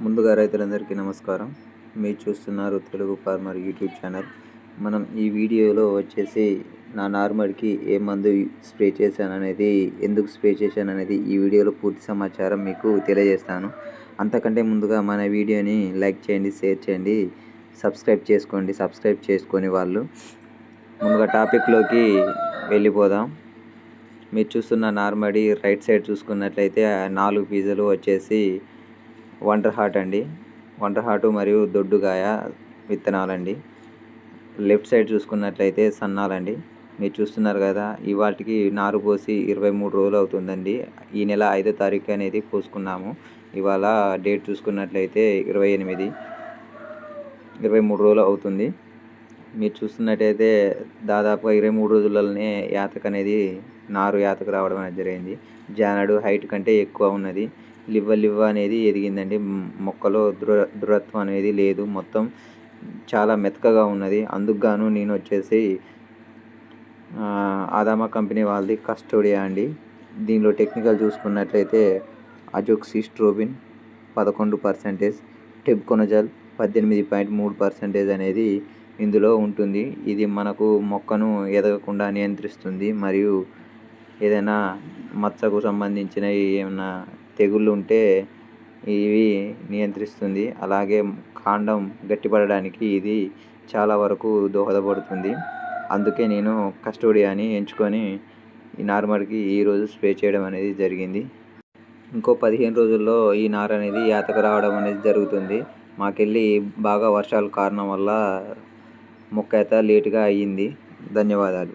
ముందుగా రైతులందరికీ నమస్కారం. మీరు చూస్తున్నారు తెలుగు ఫార్మర్ యూట్యూబ్ ఛానల్. మనం ఈ వీడియోలో వచ్చేసి నా నార్మల్కి ఏ మందు స్ప్రే చేశాను అనేది ఎందుకు స్ప్రే చేశాను అనేది ఈ వీడియోలో పూర్తి సమాచారం మీకు తెలియజేస్తాను. అంతకంటే ముందుగా మన వీడియోని లైక్ చేయండి షేర్ చేయండి సబ్స్క్రైబ్ చేసుకోండి సబ్స్క్రైబ్ చేసుకొని వాళ్ళు. ముందుగా టాపిక్లోకి వెళ్ళిపోదాం. మీరు చూస్తున్న నార్మడి రైట్ సైడ్ చూసుకున్నట్లయితే నాలుగు పీజలు వచ్చేసి వండర్ హార్ట్ అండి. వంటర్ హార్ట్ మరియు దొడ్డుగాయ విత్తనాలండి. లెఫ్ట్ సైడ్ చూసుకున్నట్లయితే సన్నాలండి. మీరు చూస్తున్నారు కదా ఇవాటికి నారు పోసి ఇరవై మూడు రోజులు అవుతుందండి. ఈ నెల ఐదో తారీఖు అనేది పోసుకున్నాము. ఇవాళ డేట్ చూసుకున్నట్లయితే ఇరవై ఎనిమిది. ఇరవై మూడు రోజులు అవుతుంది. మీరు చూస్తున్నట్టయితే దాదాపుగా ఇరవై మూడు రోజులలోనే యాతక అనేది నారు యాతకు రావడం అనేది జరిగింది. జానడు హైట్ కంటే ఎక్కువ ఉన్నది. లివ్వ లివ్వ అనేది ఎదిగిందండి. మొక్కలో దృఢ దృఢత్వం అనేది లేదు. మొత్తం చాలా మెతకగా ఉన్నది. అందుకుగాను నేను వచ్చేసి ఆదామా కంపెనీ వాళ్ళది కస్టోడియా అండి. దీనిలో టెక్నికల్ చూసుకున్నట్లయితే అజోక్సిస్ట్రోబిన్ పదకొండు పర్సెంటేజ్ టెబ్కొనజల్ పద్దెనిమిది పాయింట్ మూడు పర్సెంటేజ్ అనేది ఇందులో ఉంటుంది. ఇది మనకు మొక్కను ఎదగకుండా నియంత్రిస్తుంది. మరియు ఏదైనా మచ్చకు సంబంధించిన ఏమైనా తెగుళ్ళు ఉంటే ఇవి నియంత్రిస్తుంది. అలాగే కాండం గట్టిపడడానికి ఇది చాలా వరకు దోహదపడుతుంది. అందుకే నేను కస్టోడియాని ఎంచుకొని ఈ నార్మల్కి ఈరోజు స్ప్రే చేయడం అనేది జరిగింది. ఇంకో పదిహేను రోజుల్లో ఈ నార అనేది యాతకు రావడం అనేది జరుగుతుంది. మాకెళ్ళి బాగా వర్షాలు కారణం వల్ల మొక్క అయితే లేటుగా అయ్యింది. ధన్యవాదాలు.